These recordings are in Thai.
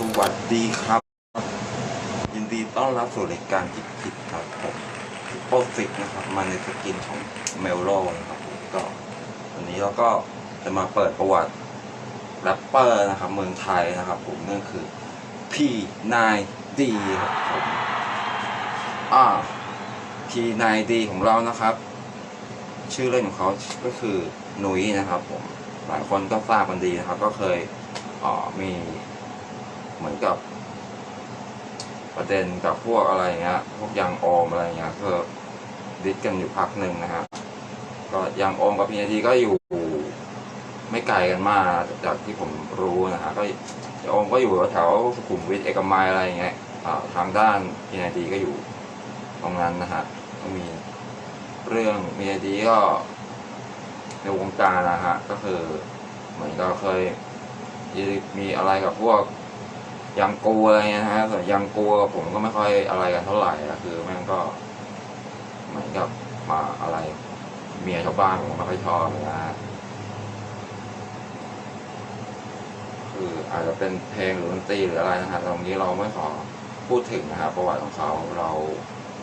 สวัสดีครับ ยินดีต้อนรับสู่รายการจิตจิตครับผมโปรสิกนะครับ มาในสกินของเมลโลนะครับก็วันนี้เราก็จะมาเปิดประวัติแรปเปอร์นะครับ เมืองไทยนะครับ ผมนั่นคือพี่นายดีครับผมอ่าพี่นายดีของเรานะครับ ชื่อเล่นของเขาก็คือหนุยนะครับ ผมหลายคนก็ทราบกันดีนะครับ ก็เคยเออมี เหมือนกับ ประเด็นกับพวกอะไรเงี้ยพวกยังโอมอะไรเงี้ยก็ดิสกันอยู่พักหนึ่งนะฮะก็ยังโอมกับพีนาทีก็อยู่ไม่ไกลกันมากจากที่ผมรู้นะฮะก็ยังโอมก็อยู่แถวสุขุมวิทเอกมัยอะไรเงี้ยทางด้านพีนาทีก็อยู่ตรงนั้นนะฮะก็มีเรื่องพีนาทีก็ในวงการนะฮะก็คือเหมือนก็เคยมีอะไรกับพวก ยังกลัวอะไรเงี้ยนะฮะส่วนยังกลัวผมก็ไม่ค่อยอะไรกันเท่าไหร่คือแม่งก็เหมือนกับมาอะไร เมียชาวบ้านผมไม่ค่อยชอบนะฮะคืออาจจะเป็นเพลงหรือดนตรีหรืออะไรนะฮะตรงนี้เราไม่ขอพูดถึงนะครับประวัติของเขาเรา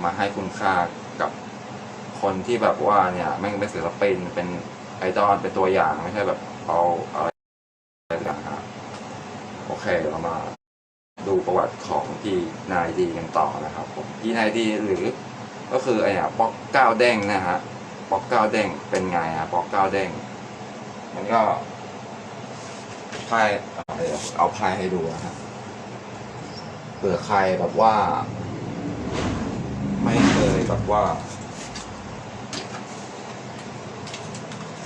มาให้คุณค่ากับคนที่แบบว่าเนี่ยแม่งเป็นศิลปินเป็นไอดอลเป็นตัวอย่างไม่ใช่แบบเอาอะไรต่างๆครับโอเคเรามา ดูประวัติของพี่นายดีกันต่อนะครับผมพี่นายดีหรือก็คือไอ้เนี่ยป๊อกเก้าเด้งนะฮะป๊อกเก้าเด้งเป็นไงฮะป๊อกเก้าเด้งมันก็ไพ่เอาเดี๋ยวเอาไพ่ให้ดูนะฮะเผื่อใครแบบว่า ไม่เคยแบบว่า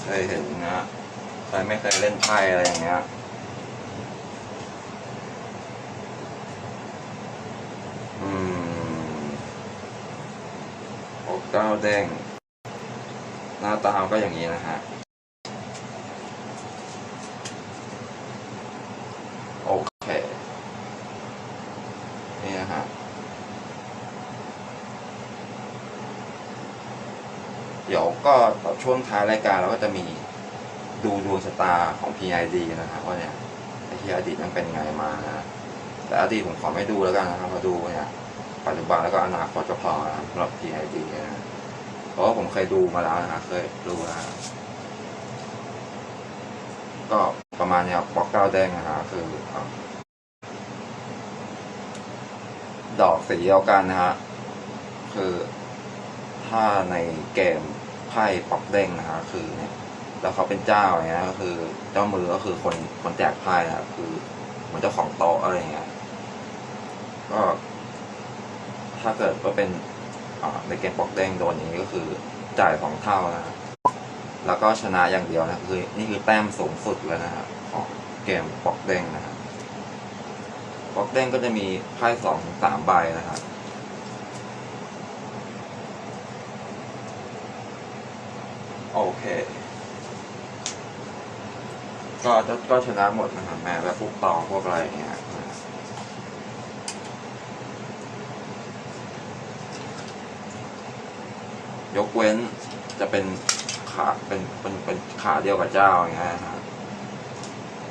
เคยเห็นนะใครไม่เคยเล่นไพ่อะไรอย่างเงี้ย อกเก้าแดง หน้าตาก็อย่างนี้นะฮะโอเคนี่นะฮะเดี๋ยวก็ต่อช่วงท้ายรายการเราก็จะมีดูดวงชะตาของ PID นะครับว่าเนี่ยไอที่อดีตมันเป็นไงมานะ แต่อดีตผมขอไม่ดูแล้วกันนะครับมาดูเนี่ยปัจจุบันแล้วก็อนาคตก็พอนะครับสำหรับ PID นะเพราะผมเคยดูมาแล้วนะเคยดูนะก็ประมาณเนี้ยปอกเก้าแดงนะฮะคือดอกสีเดียวกันนะฮะคือถ้าในเกมไพ่ปอกเด้งนะฮะคือเนี่ยแล้วเขาเป็นเจ้าอย่างเงี้ยก็คือเจ้ามือก็คือคนคนแจกไพ่นะครับคือเหมือนเจ้าของโต๊ะอะไรเงี้ย ก็ถ้าเกิดว่าเป็นในเกมปอกเด้งโดนอย่างนี้ก็คือจ่ายสองเท่านะแล้วก็ชนะอย่างเดียวนะคือนี่คือแต้มสูงสุดแล้วนะครับของเกมปอกเด้งนะครับปอกเด้งก็จะมีไพ่สองถึงสามใบนะครับโอเคก็ก็ก็ชนะหมดนะครับแม้แบบพวกตองพวกอะไรอย่างเงี้ย ยกเว้นจะเป็นขาเป็นเป็นเป็นขาเดียวกับเจ้าอย่างเงี้ยนะฮะ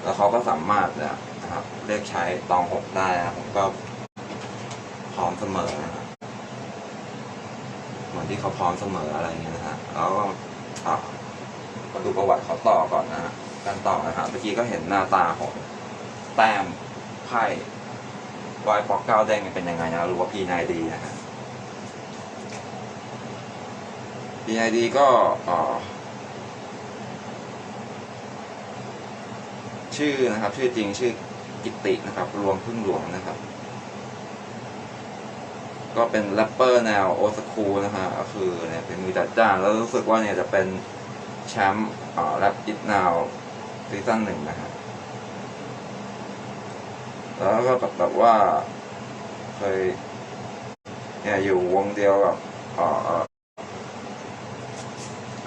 แล้วเขาก็สามารถเนี่ยนะครับเรียกใช้ตองหกได้นะผมก็พร้อมเสมอนะเหมือนที่เขาพร้อมเสมออะไรเงี้ยนะฮะแล้วก็อะมาดูประวัติเขาต่อก่อนนะฮะการต่อนะฮะเมื่อกี้ก็เห็นหน้าตาของแต้มไพ่วายปอกเก้าแดงเป็นยังไงนะรือว่าพีนายดีนะฮะ PID ก็ชื่อนะครับ ชื่อจริงชื่อกิตินะครับรวมพึ่งหลวงนะครับ ก็เป็นแรปเปอร์แนวโอสคูนะฮะก็คือเนี่ยเป็นมือจัดจ้านแล้วรู้สึกว่าเนี่ยจะเป็นแชมป์แรปอิทนาวซีซั่นหนึ่งนะฮะแล้วก็แบบแบบว่าเคยเนี่ยอยู่วงเดียวกับเอ่อ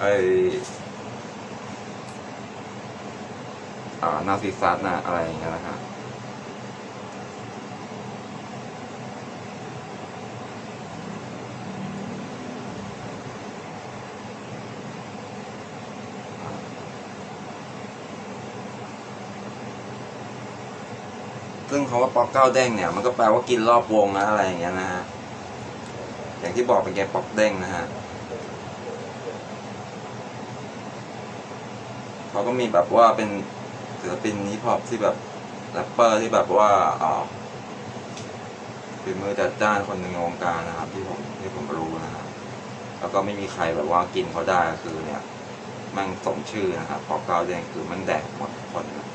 ไออ่านาซิซัสนะอะไรอย่างเงี้ยนะฮะซึ่งคาว่าป๊อกเก้าเด้งเนี่ย มันก็แปลว่ากินรอบวงนะอะไรอย่างเงี้ยนะฮะ อย่างที่บอกเป็นแกป๊อกเด้งนะฮะ เขาก็มีแบบว่าเป็นศิลปินฮิปฮอปที่แบบแรปเปอร์ที่แบบว่าอ่าฝีมือจัดจ้านคนหนึ่งในวงการนะครับ ที่ผมที่ผมรู้นะครับแล้วก็ไม่มีใครแบบว่ากินเขาได้คือเนี่ยมันสมชื่อนะครับป๊อกเก้าเด้งคือมันแดกหมดทุกคนนะ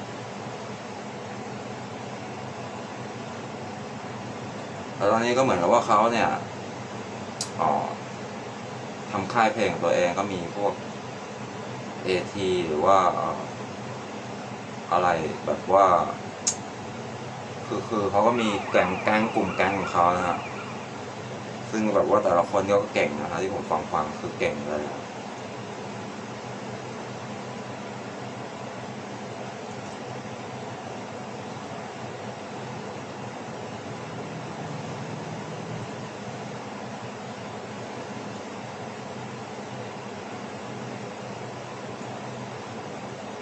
แล้วตอนนี้ก็เหมือนกับว่าเขาเนี่ยอ๋อทำค่ายเพลงตัวเองก็มีพวก เอทีหรือว่าเอ่ออะไรแบบว่า คือคือเขาก็มีแก๊งแก๊งกลุ่มแก๊งของเขานะฮะซึ่งแบบว่าแต่ละคนก็เก่งนะฮะที่ผมฟังฟังคือเก่งเลย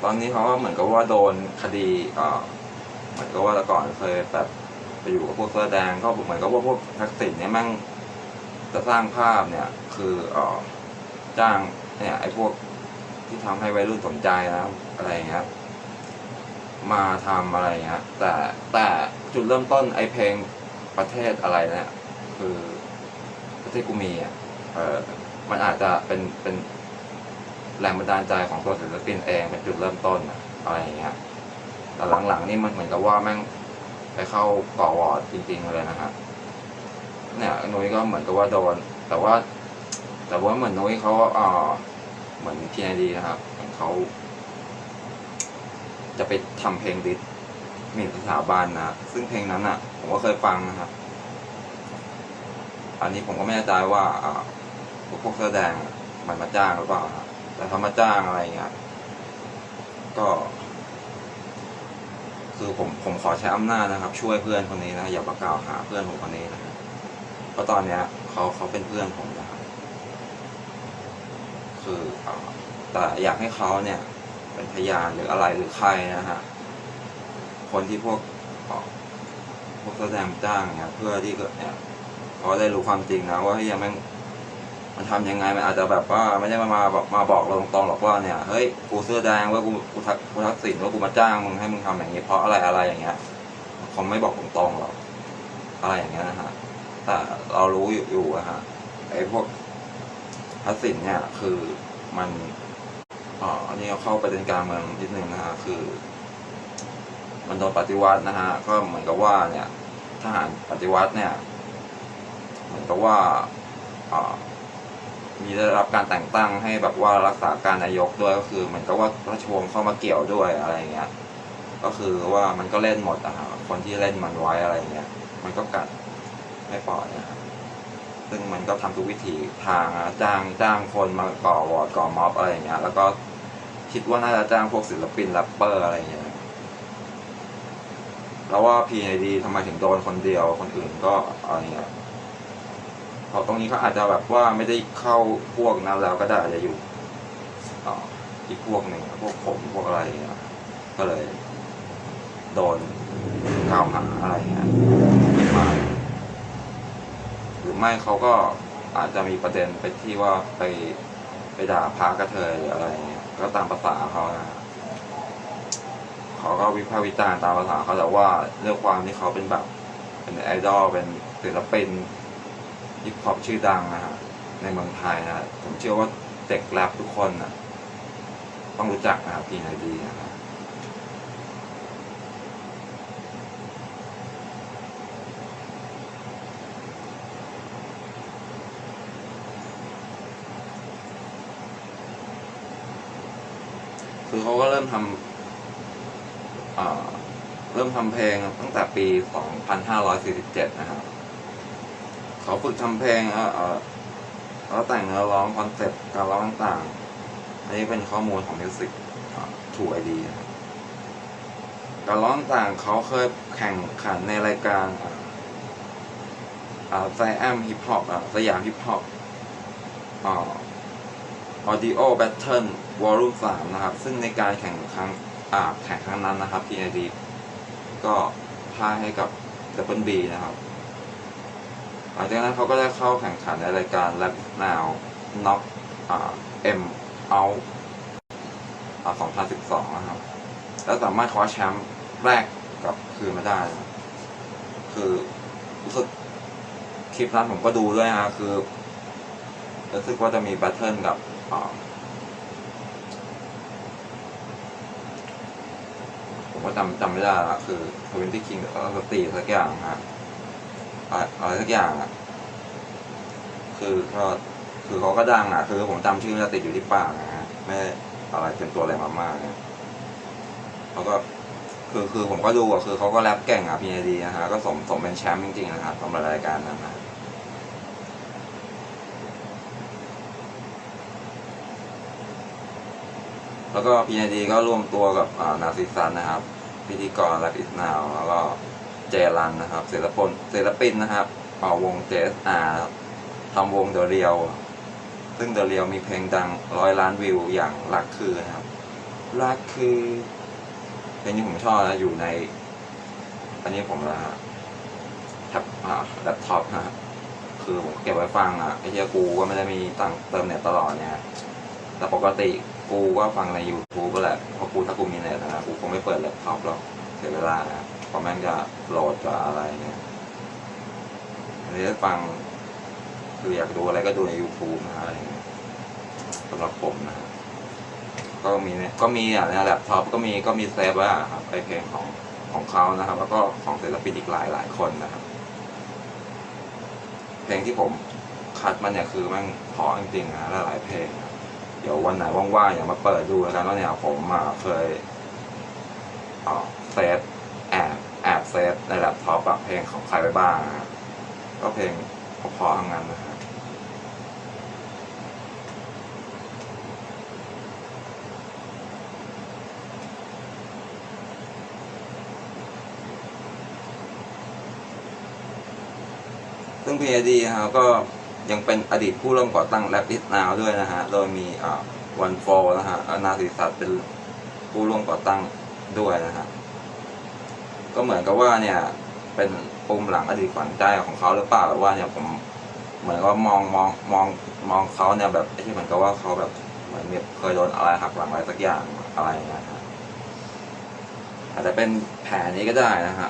ตอนนี้เขาก็เหมือนกับว่าโดนคดีเหมือนกับว่าแต่ก่อนเคยแบบไปอยู่กับพวกเสื้อแดงก็เหมือนกับว่าพวกทักษิณเนี่ยแม่งจะสร้างภาพเนี่ยคือเออจ้างเนี่ยไอ้พวกที่ทำให้วัยรุ่นสนใจนะอะไรเงี้ยมาทำอะไรเงี้ยแต่แต่จุดเริ่มต้นไอ้เพลงประเทศอะไรเนี่ยคือประเทศกูมีอะเออมันอาจจะเป็นเป็น แรงบันดาลใจของตัวศิลปินเองเป็นจุดเริ่มต้นอะไรอย่างเงี้ยแต่หลังๆนี่มันเหมือนกับว่าแม่งไปเข้าก่อวอร์ดจริง ๆ เลยนะฮะเนี่ยนุ้ยก็เหมือนกับว่าโดน แต่ว่า แต่ว่าเหมือนนุ้ยเขาเอ่อเหมือนพีไอดีนะครับเหมือนเขาจะไปทำเพลงดิสหมิ่นสถาบันนะซึ่งเพลงนั้นอะ ผมก็เคยฟังนะครับ อันนี้ผมก็ไม่แน่ใจว่าอ่าพวกแสอแดงมันมาจ้างหรือเปล่า แต่ถ้ามาจ้างอะไรเงี้ยก็ คือผมผมขอใช้อำนาจนะครับ ช่วยเพื่อนคนนี้นะอย่ามากล่าวหาเพื่อนผมคนนี้นะครับเพราะตอนเนี้ยเขาเขาเป็นเพื่อนผมนะครับคือแต่อยากให้เขาเนี่ย เป็นพยานหรืออะไรหรือใครนะฮะคนที่พวกพวกแสดงจ้างเนี่ยเพื่อที่เนี่ยเขาได้รู้ความจริงนะว่ายยังแม่ง มันทำยังไงมันอาจจะแบบว่าไม่ได้มามาแบบมาบอกเราตรงๆหรอกว่าเนี่ยเฮ้ยกูเสื้อแดงว่ากูกูทักกูทักสินว่ากูมาจ้างมึงให้มึงทำอย่างนี้เพราะอะไรอะไรอย่างเงี้ยเขาไม่บอกตรงๆหรอกอะไรอย่างเงี้ยนะฮะแต่เรารู้อยู่อยู่อะฮะไอ้พวกทักษิณเนี่ยคือมันอ๋ออันนี้เราเข้าประเด็นการเมืองนิดนึงนะฮะคือ มันโดนปฏิวัตินะฮะก็เหมือนกับว่าเนี่ยทหารปฏิวัติเนี่ย เหมือนกับว่าอ่า มีได้รับการแต่งตั้งให้แบบว่ารักษาการนายกด้วยก็คือเหมือนกับว่าราชวงศ์เข้ามาเกี่ยวด้วยอะไรเงี้ย ก็คือว่ามันก็เล่นหมดอะฮะคนที่เล่นมันไว้อะไรเงี้ย มันก็กัดไม่ปล่อยนะฮะซึ่งมันก็ทำทุกวิถีทางจ้างจ้างคนมาก่อวอร์ดก่อม็อบอะไรเงี้ย แล้วก็คิดว่าน่าจะจ้างพวกศิลปินแรปเปอร์อะไรเงี้ยแล้วว่า PID ทำไมถึงโดนคนเดียวคนอื่นก็อะไรเงี้ย เพราตรงนี้เขาอาจจะแบบว่าไม่ได้เข้าพวกนั้นแล้วก็ได้อาจจะอยู่อีกพวกหนึ่งพวกผมพวกอะไรก็เลย โดนกล่าวหาอะไรเงี้ยมาหรือไม่เขาก็อาจจะมีประเด็นไปที่ว่าไปไปด่าพระกระเทยหรืออะไรเงี้ยก็ตามภาษาเขานะเขาก็วิพากษ์วิจารณ์ตามภาษาเขาแต่ว่าเรื่องความที่เขาเป็นแบบเป็นไอดอลเป็นศิลปิน ฮิปฮอปชื่อดังนะฮะในเมืองไทยนะผมเชื่อว่าเด็กแรปทุกคนนะต้องรู้จักนะครับพีไอดีนะครับคือเขาก็เริ่มทำเริ่มทำเพลงตั้งแต่ปี 2547 นะครับ เขาฝึกทำเพลงแล้วเออแล้วแต่งเนื้อร้องคอนเซ็ปต์การร้องต่างๆ อันนี้เป็นข้อมูลของมิวสิกถูกไอดีการร้องต่างเขาเคยแข่งขันในรายการอ่าไซแอมฮิปฮอปสยามฮิปฮอปอ่า Audio Battle Volume 3นะครับ ซึ่งในการแข่งครั้งอ่าแข่งครั้งนั้นนะครับ PID ก็พ่ายให้กับดับเบิลบีนะครับ หลังจากนั้นเขาก็ได้เข้าแข่งขันในรายการ Rap Now Knock อ่า M Out อ่า2012 นะครับ แล้วสามารถคว้าแชมป์แรกกลับคืนมาได้ คือรู้สึกคลิปนั้นผมก็ดูด้วยนะคือรู้สึกว่าจะมีแบทเทิลกับผมก็จำจำไม่ได้ละคือทวินตี้คิงแล้วก็ตีสักอย่างฮะ อะไรสักอย่างอะ คือก็คือเขาก็ดังอะ คือผมจำชื่อแล้วติดอยู่ที่ปากนะฮะไม่อะไรเป็นตัวอะไรมามากเนี่ยเขาก็คือคือผมก็ดูอะคือเขาก็แรปเก่งอะพีเอดีนะฮะก็สมสมเป็นแชมป์จริงๆนะครับสำหรับรายการนั้นนะแล้วก็ PND ก็ร่วมตัวกับนาซิซันนะครับ พิธีกรแล p อิสนาวแล้วก็ เจรันนะครับศิลปนศิลปินนะครับเป่าวง JSR ทำวงเดอะเรียว ซึ่งเดอะเรียวมีเพลงดังร้อยล้านวิวอย่างรักคือนะครับรักคือเพลงนี้ผมชอบนะอยู่ใน อันนี้ผมนะแท็บอ่าแล็ปท็อปนะฮะคือผมเก็บไว้ฟังอะไอ้เหี้ยกูก็ไม่ได้มีตังค์เติมเน็ตตลอดเนี่ยแต่ปกติกูก็ฟังใน YouTube ก็แหละเพราะกูถ้ากูมีเน็ตนะกูคงไม่เปิดแล็ปท็อปหรอกเสียเวลานะ เพราแม่งจะโหลดกับอะไรเนี่ยอันนี้ถ้าฟังคืออยากดูอะไรก็ดูใน YouTube นะอะไรเงี้ยสำหรับผมนะก็มีเนี่ยก็มีอะในแล็ปท็อปก็มีก็มีเซฟว้อะครับไอเพลงของของเขานะครับ แล้วก็ของศิลปินอีกหลายหลายคนนะครับ เพลงที่ผมคัดมาเนี่ยคือมันเพราะจริงๆนะหลายเพลง เดี๋ยววันไหนว่างๆอย่ามาเปิดดูแล้วกันว่าเนี่ยผมเคยเซฟ เซฟในแล็ปท็อปแบบเพลงของใครไปบ้างครับก็เพลงพราะๆทั้งนั้นนะครับซึ่ง PID นะครับก็ยังเป็นอดีตผู้ร่วมก่อตั้ง Rap It Now ด้วยนะฮะ โดยมีวันโฟนะฮะนาศิสัตเป็นผู้ร่วมก่อตั้งด้วยนะฮะ ก็เหมือนกับว่าเนี่ย เป็นปุ่มหลังอดีตฝันใจของเขาหรือเปล่าหรือว่าเนี่ยผมเหมือนว่ามองมองมองมองเขาเนี่ยแบบไอ้ที่เหมือนกับว่าเขาแบบเหมือนมีเคยโดนอะไรหักหลังอะไรสักอย่างอะไรอย่างเงี้ยฮะอาจจะเป็นแผลนี้ก็ได้นะฮะ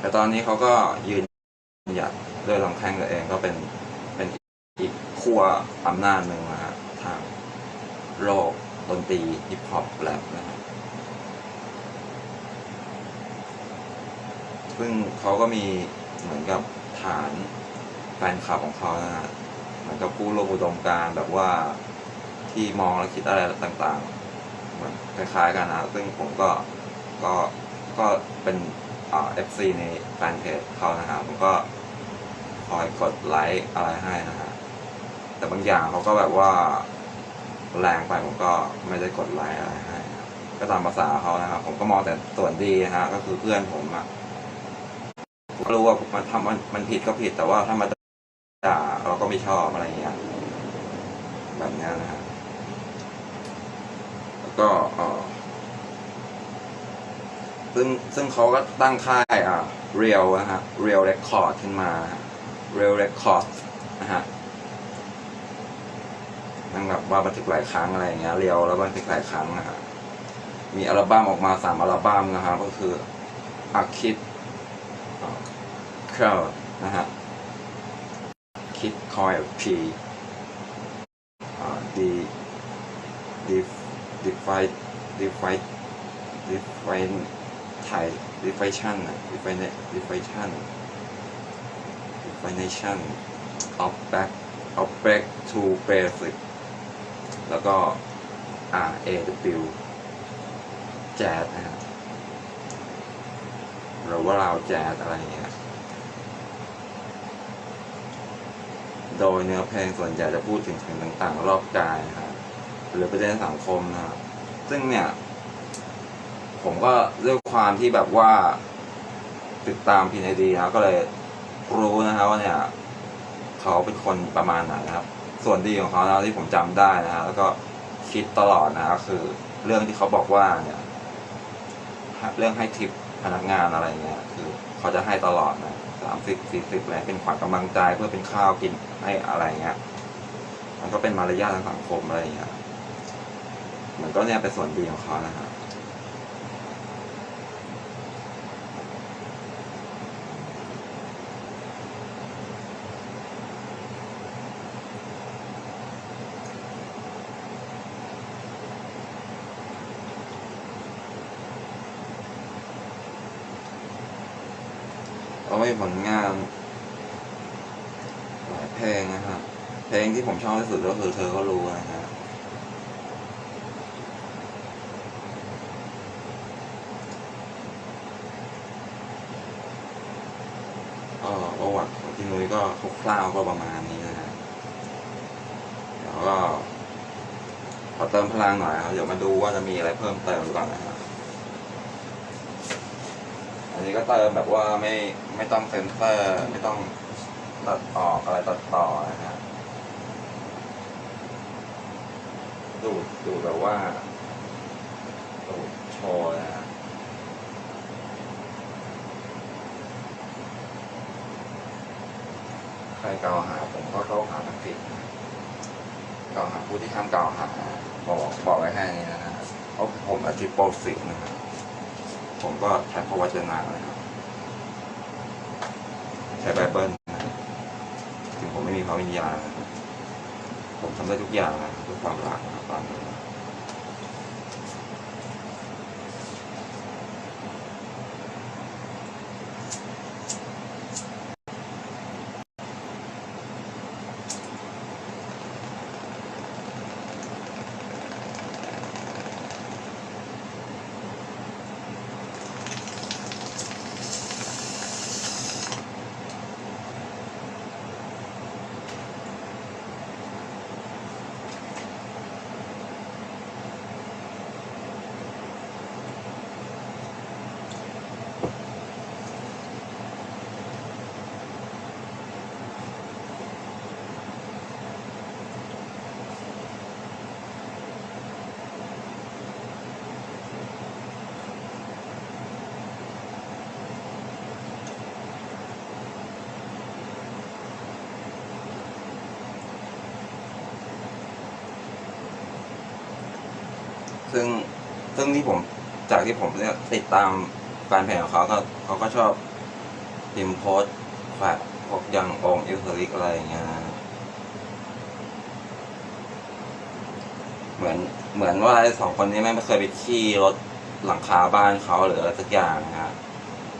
แต่ตอนนี้เขาก็ยืนหยัดด้วยลำแข้งตัวเองก็เป็นเป็นอีกขั้วอำนาจหนึ่งนะฮะทางโลกดนตรีฮิปฮอปแรปนะฮะ ซึ่งเขาก็มีเหมือนกับฐานแฟนคลับของเขานะฮะเหมือนกับผู้ร่วมอุดมการณ์แบบว่าที่มองและคิดอะไรต่างๆ เหมือนคล้ายๆกันนะซึ่งผมก็ก็ก็เป็นเอ่า FC ในแฟนเพจเขานะฮะผมก็คอยกดไลค์อะไรให้นะฮะแต่บางอย่างเขาก็แบบว่าแรงไปผมก็ไม่ได้กดไลค์อะไรให้นะก็ตามภาษาเขานะครับผมก็มองแต่ส่วนดีนะฮะก็คือเพื่อนผมอะ รู้ว่ามันทำมันมันผิดก็ผิดแต่ว่าถ้ามาด่าเราก็ไม่ชอบอะไรอย่างเงี้ยแบบนี้นะฮะแล้วก็ซึ่งซึ่งเขาก็ตั้งค่ายอ่าเรียลนะฮะเรียลเรคคอร์ดขึ้นมาเรียลเรคคอร์ดนะฮะนั่งแบบว่าบันทึกหลายครั้งอะไรอย่างเงี้ยเรียวแล้วบันทึกหลายครั้งนะฮะมีอัลบั้มออกมาสามอัลบั้มนะครับก็คืออาคิด เคลนะฮะคิดคอยพีดีดีดีไฟดีไฟดีไฟถ่าย reflection อะ refine- reflection definition of back of back to basic แล้วก็ R A W jazz นะฮะ หรือว่าเราแจ๊สอะไรอย่างเงี้ย โดยเนื้อเพลงส่วนใหญ่จะพูดถึงสิ่งต่างๆ รอบกายครับหรือประเด็นสังคมนะครับซึ่งเนี่ย ผมก็ด้วยความที่แบบว่าติดตามพีนดีนะก็เลยรู้นะครับว่าเนี่ย เขาเป็นคนประมาณไหนนะครับ ส่วนดีของเขานะที่ผมจำได้นะฮะแล้วก็คิดตลอดนะก็คือ เรื่องที่เขาบอกว่าเนี่ย เรื่องให้ทิป พนักงานอะไรเงี้ยคือเขาจะให้ตลอดนะสามสิบสี่สิบอะไรเป็นขวัญกำลังใจเพื่อเป็นข้าวกินให้อะไรเงี้ย มันก็เป็นมารยาททางสังคมอะไรเงี้ยมันก็เนี่ยเป็นส่วนดีของเขานะฮะเอาไว้ผลงานหลายเพลงนะครับ เพลง ที่ผมชอบที่สุดก็คือเธอก็รู้นะฮะก็ประวัติของพี่นุ้ยก็คร่าวๆก็ประมาณนี้นะฮะเดี๋ยวก็ขอเติมพลังหน่อยครับเดี๋ยวมาดูว่าจะมีอะไรเพิ่มเติมหรือเปล่านะครับ อันนี้ก็เติมแบบว่าไม่ไม่ต้องเซ็นเซอร์ ไม่ต้องตัดออกอะไรตัดต่อนะฮะ ดูดดูดแบบว่าดูดโชว์นะใครกล่าวหาผมก็กล่าวหาทักผิดกล่าวหาผู้ที่ทำกล่าวหาบอกบอกไว้แค่นี้นะฮะเพราะผมอาชีพโปรสิกนะฮะผมก็ใช้พระวจนะนะครับใช้ไบเบิลนะครับถึงผมไม่มีพระวิญญาณ ทำได้ทุกอย่างนะครับด้วยความรักนะครับต ซึ่งซึ่งที่ผมจากที่ผมเนี่ยติดตามแฟนเพจของเขาก็เขาก็ชอบพิมพ์โพสแฝดพวกยังองค์อิลเทอริกอะไรอย่างเงี้ยเหมือนเหมือนว่าไอ้สองคนนี้ไม่เคยไปขี่รถหลังคาบ้านเขาหรืออะไรสักอย่างนะฮะ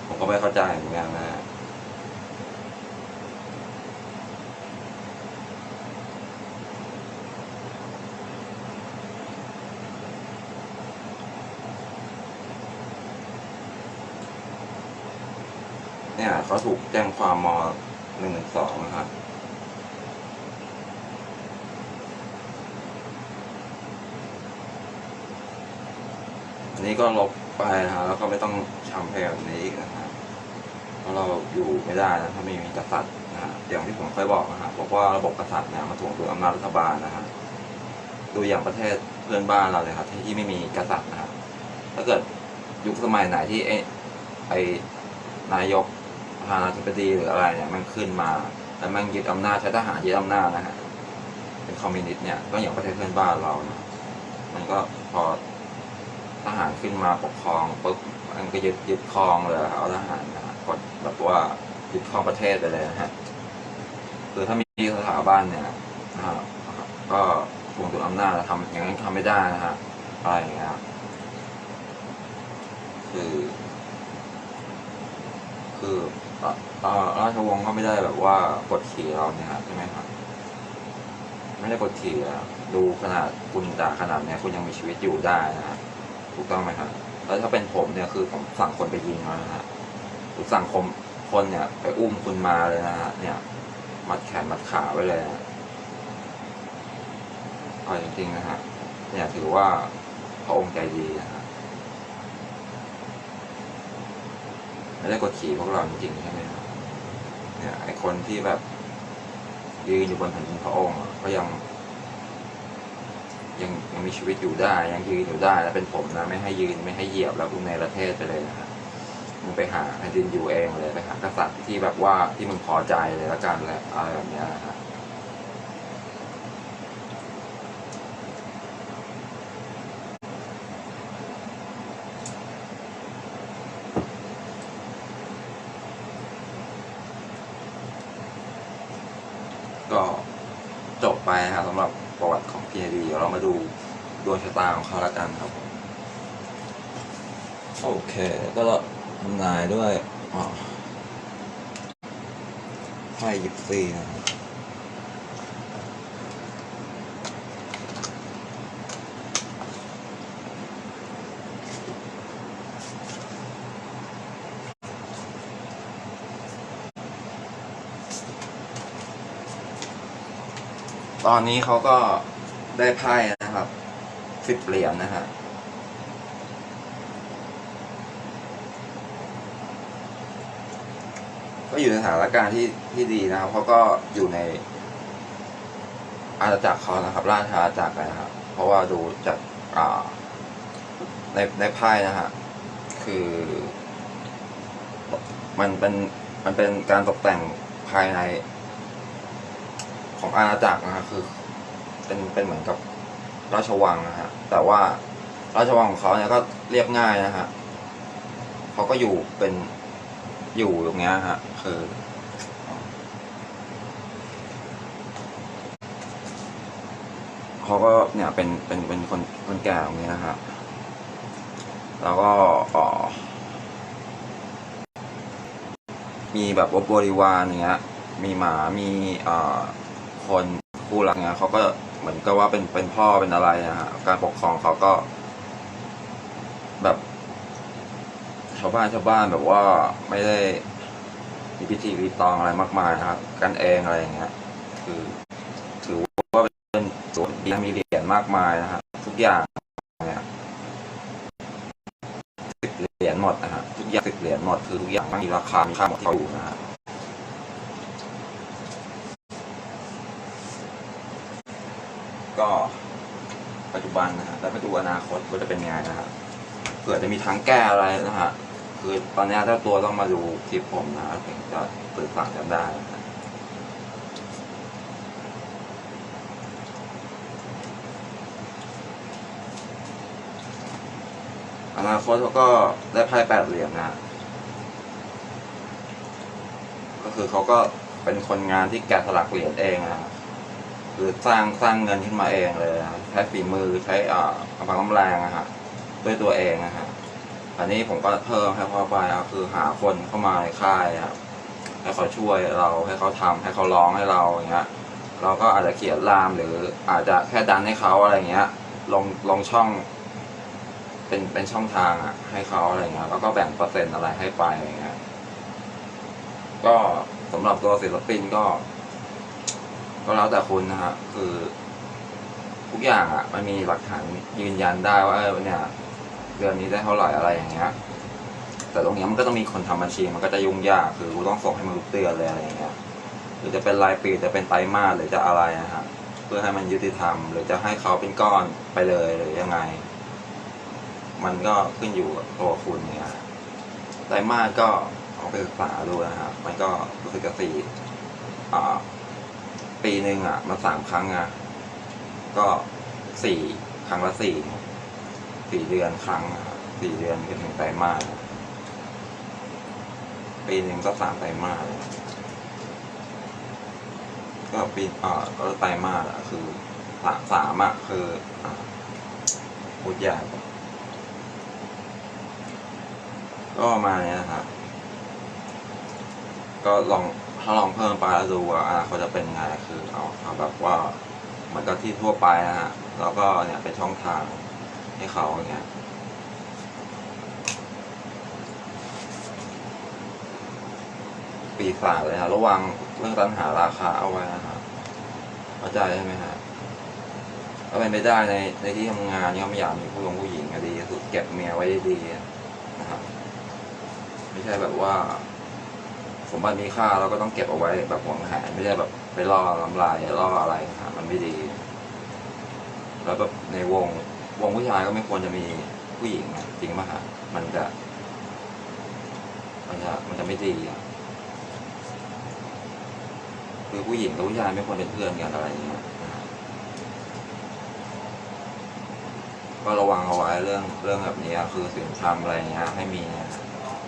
ผมก็ไม่เข้าใจเหมือนกันนะฮะ เนี่ยเขาถูก แจ้งความมหนึ่งหนึ่งสองนะครับ อันนี้ก็ลบไปนะฮะแล้วก็ไม่ต้องทำเพลงแบบนี้อีกนะฮะเพราะเราอยู่ไม่ได้นะถ้าไม่มีกษัตริย์นะฮะอย่างที่ผมเคยบอกนะฮะบอกว่าระบบกษัตริย์เนี่ยมาถ่วงดุลอำนาจรัฐบาลนะฮะดูอย่างประเทศเพื่อนบ้านเราเลยครับที่ไม่มีกษัตริย์นะฮะถ้าเกิดยุคสมัยไหนที่ไอ้ไอ้นายก ธานาธิบดีหรืออะไรเนี่ยมันขึ้นมาแล้วมันยึดอำนาจใช้ทหารยึดอำนาจนะฮะเป็นคอมมิวนิสต์เนี่ยก็อย่างประเทศเพื่อนบ้านเรานะมันก็พอทหารขึ้นมาปกครองปุ๊บมันก็ยึดยึดครองเลยเอาทหารนะฮะกดแบบว่ายึดครองประเทศไปเลยนะฮะคือถ้ามีสถาบันเนี่ยนะฮะก็ทวงดุลอำนาจทำอย่างนั้นทำไม่ได้นะฮะอะไรอย่างเงี้ยคือ คือเอ่อเอ่อ ราชวงศ์ก็ไม่ได้แบบว่ากดขี่เราเนี่ยครับใช่ไหมครับ ไม่ได้กดขี่อะดูขนาดคุณด่าขนาดเนี้ยคุณยังมีชีวิตอยู่ได้นะฮะถูกต้องไหมครับแล้วถ้าเป็นผมเนี่ยคือผมสั่งคนไปยิงแล้วนะฮะหรือสั่งคมคนเนี่ย ไปอุ้มคุณมาเลยนะฮะเนี่ย มัดแขนมัดขาไว้เลยนะเอาจริงๆนะฮะเนี่ยถือว่าพระองค์ใจดีนะฮะ ไม่ได้กดขี่พวกเราจริงๆใช่ไหมครับเนี่ยไอคนที่แบบยืนอยู่บนแผ่นดินพระองค์อะก็ยัง ยังยังมีชีวิตอยู่ได้ ยังยืนอยู่ได้แล้วเป็นผมนะ ไม่ให้ยืนไม่ให้เหยียบแล้วคุณในประเทศไปเลยนะครับมึงไปหาแผ่นดินอยู่เองเลยไปหากษัตริย์ที่แบบว่าที่มึงพอใจเลยละกันแหละอะไรแบบเนี้ยนะครับก็จ บไปนะครับสำหรับประวัติของพีดีเดี๋ยวเรามาดูดวงชะตาของเขาละกันครับโอเค ก็ทำนายด้วยอ๋อไพ่ยิปซีนะครับ ตอนนี้เขาก็ได้ไพ่นะครับสิบเหรียญนะฮะก็อยู่ในสถานการณ์ที่ที่ดีนะครับเขาก็อยู่ใน อาณาจักรเขานะครับ ราชอาณาจักรนะครับ เพราะว่าดูจากอ่าในในไพ่นะฮะคือ มันเป็นมันเป็นการตกแต่งภายใน ของอาณาจักรนะฮะคือเป็นเป็นเหมือนกับราชวังนะฮะแต่ว่าราชวังของเขาเนี่ยก็เรียบง่ายนะฮะเขาก็อยู่เป็นอยู่ตรงเนี้ยฮะคือเขาก็เนี่ยเป็นเป็นเป็นคนคนแก่ตรงนี้นะฮะแล้วก็อ่อมีแบบวบริวารอย่างเงี้ย มีหมา มีเอ่อ คนผู้รักเงี้ยเขาก็เหมือนกับว่าเป็นเป็นพ่อเป็นอะไรนะฮะการปกครองเขาก็ แบบ ชาวบ้านชาวบ้านแบบว่าไม่ได้มีพิธีรีตองอะไรมากมายนะครับ กันเองอะไรอย่างเงี้ยคือ ถือว่าเป็นส่วนดีมีเหรียญมากมายนะฮะทุกอย่างเนี่ยสิบเหรียญหมดนะฮะทุกอย่างสิบเหรียญหมดคือทุกอย่างมีราคามีค่าหมดที่เขาอยู่นะฮะ ก็ปั จจุบันนะฮะแล้วไปดูอนาคตว่าจะเป็นยังไงนะฮะเผื่อจะมีทางแก้อะไรนะฮะคือตอนนี้ถ้าตัวต้องมาดูคลิปผมนะถึงจะสื่อสารกันได้นะอนาคตเขาก็ได้ไพ่แปดเหรียญนะก็คือเขาก็เป็นคนงานที่แกะสลักเหรียญเองนะฮะ คือสร้างสร้างเงินขึ้นมาเองเลยนะครับใช้ฝีมือใช้อ่ากำลังกำแรงนะฮะด้วยตัวเองนะฮะอันนี้ผมก็เพิ่มให้พ่อไปก็คือหาคนเข้ามาในค่ายครับให้เขาช่วยเราให้เขาทำให้เขาร้องให้เราอย่างเงี้ยเราก็อาจจะเขียนรามหรืออาจจะแค่ดันให้เขาอะไรเงี้ย ลงลงช่อง เป็นเป็นช่องทางอะ ให้เขาอะไรเงี้ยแล้วก็แบ่งเปอร์เซ็นต์อะไรให้ไปอะไรเงี้ยก็สำหรับตัวศิลปินก็ ก็แล้วแต่คุณนะฮะคือ ทุกอย่างอะ มันมีหลักฐานยืนยันได้ว่าเออเนี่ยเดือนนี้ได้เท่าไหร่อะไรอย่างเงี้ย แต่ตรงเนี้ยมันก็ต้องมีคนทำบัญชีมันก็จะยุ่งยากคือกูต้องส่งให้มันทุกเดือนเลยอะไรอย่างเงี้ยหรือจะเป็นรายปีจะเป็นไตรมาสหรือจะอะไรนะฮะเพื่อให้มันยุติธรรม หรือจะให้เขาเป็นก้อนไปเลยหรือยังไง มันก็ขึ้นอยู่กับตัวคุณเนี่ยไตรมาสก็เอาไปศึกษาดูนะฮะมันก็รู้สึกจะสี่อ่า ปีหนึ่งอะ มันสามครั้งอะ ก็สี่ครั้งละสี่สี่เดือนครั้งสี่เดือนเป็นหนึ่งไตรมาสปีหนึ่งก็สามไตรมาสก็ปีอ่าก็ไตรมาสอะ คือสามสามอะคือพูดยากก็มาณนี้นะครับ ก็ลองาลองเพิ่มไปแล้วดูว่าอนาคตจะเป็นไงคือเอาเอาแบบว่าเหมันก็ที่ทั่วไปนะฮะแล้วก็เนี่ยเป็นช่องทางให้เขาเงี้ยปีศาจเลยฮะระวังเรื่องตัณหาราคาเอาไว้นะฮะเข้าใจใช่ไหมฮะถ้าเป็นไปได้ในในที่ทำงานเนี่ยไม่อยากมีผู้หญิงผู้หญิงก็ดีสุดเก็บเมียไว้ดีนะครับไม่ใช่แบบว่า สมบัติมีค่าเราก็ต้องเก็บเอาไว้แบบหวงแหนไม่ใช่แบบไปล่อลำลายล่ออะไรนะฮะมันไม่ดี แล้วแบบในวงวงผู้ชายก็ไม่ควรจะมีผู้หญิงจริงป่ะฮะมันจะ มันจะมันจะไม่ดีอะคือผู้หญิงกับผู้ชายไม่ควรเป็นเพื่อนกันอะไรอย่างเงี้ยก็ระวังเอาไว้เรื่องเรื่องแบบนี้คือสิ่งทำอะไรเงี้ยให้มีนะ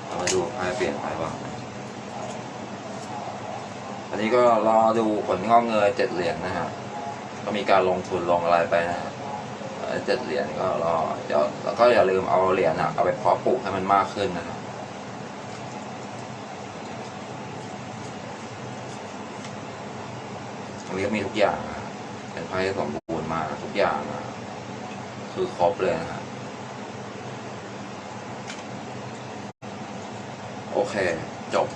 เรามาดูใครเปลี่ยนไปบ้าง อันนี้ก็รอดูผลงอกเงยเจ็ดเหรียญนะฮะก็มีการลงทุนลงอะไรไปนะเจ็ดเหรียญก็รอเดี๋ยวแล้วก็อย่าลืมเอาเหรียญอะเอาไปเพาะปลูกให้มันมากขึ้นนะครับตรงนี้ก็มีทุกอย่างเป็นไพ่สมบูรณ์มาทุกอย่างคือครบเลยนะครับโอเค จบ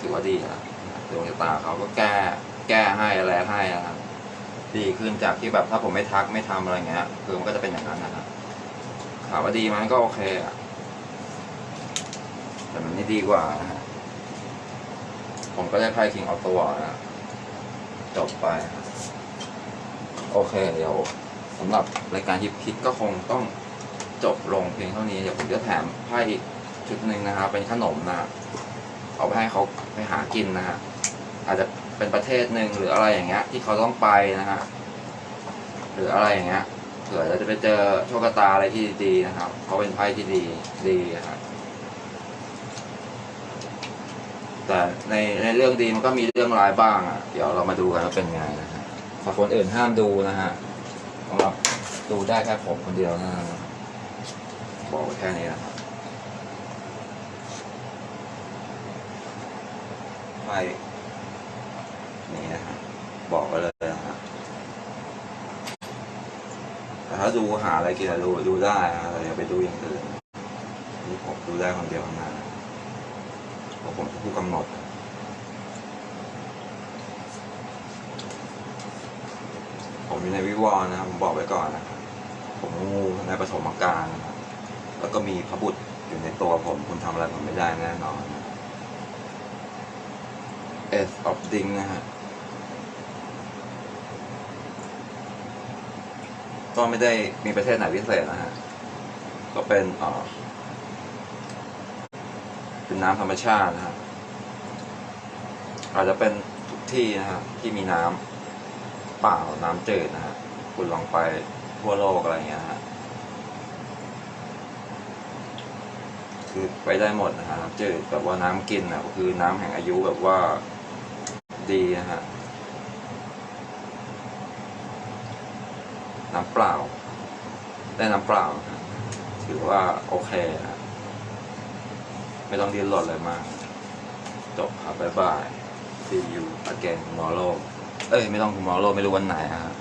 ถือว่าดีนะ ดวงชะตาเขาก็แก้แก้ให้อะไรให้นะครับดีขึ้นจากที่แบบถ้าผมไม่ทักไม่ทำอะไรเงี้ย คือมันก็จะเป็นอย่างนั้นนะครับถามว่าดีไหมก็โอเคอะแต่มันไม่ดีกว่านะฮะผมก็ได้ไพ่คิงเอาตัวนะจบไปโอเค เดี๋ยวสำหรับรายการฮิปคิดก็คงต้องจบลงเพียงเท่านี้ เดี๋ยวผมจะแถมไพ่อีกชุดหนึ่งนะครับเป็นขนมนะ เอาไปให้เขาไปหากินนะฮะ อาจจะเป็นประเทศหนึ่งหรืออะไรอย่างเงี้ย ที่เขาต้องไปนะฮะหรืออะไรอย่างเงี้ยเผื่อเราจะไปเจอโชคชะตาอะไรที่ดีนะครับเขาเป็นไพ่ที่ดีดีนะครับแต่ในในเรื่องดีมันก็มีเรื่องร้ายบ้างอะเดี๋ยวเรามาดูกันว่าเป็นไงนะฮะฝากคนอื่นห้ามดูนะฮะสำหรับดูได้แค่ผมคนเดียวนะบอกแค่นี้นะครับไพ่ นี่นะฮะบอกไว้เลยนะฮะแต่ถ้าดูหาอะไรกินอะดูดูได้นะแต่อย่าไปดูอย่างอื่นนี่ผมดูได้คนเดียวนะเพราะผมผู้กำหนดผมอยู่ในวิวรณ์นะครับผมบอกไว้ก่อนนะครับผมงูในปฐมอาการนะครับแล้วก็มีพระบุตรอยู่ในตัวผม คุณทำอะไรผมไม่ได้แน่นอนเอสออฟดิงนะฮะ ก็ไม่ได้มีประเทศไหนพิเศษนะฮะ ก็เป็นเอ่อเป็นน้ำธรรมชาตินะฮะอาจจะเป็นทุกที่นะฮะที่มีน้ำเปล่าน้ำจืดนะฮะคุณลองไปทั่วโลกอะไรเงี้ยนะฮะคือไปได้หมดนะฮะน้ำจืดแบบว่าน้ำกินอะคือน้ำแห่งอายุแบบว่าดีนะฮะ น้ำเปล่า ได้น้ำเปล่า ถือว่าโอเคนะไม่ต้องดิ้นรนเลยมาก จบครับบ๊ายบาย see you again tomorrow เอ้ย ไม่ต้อง tomorrow ไม่รู้วันไหนฮะ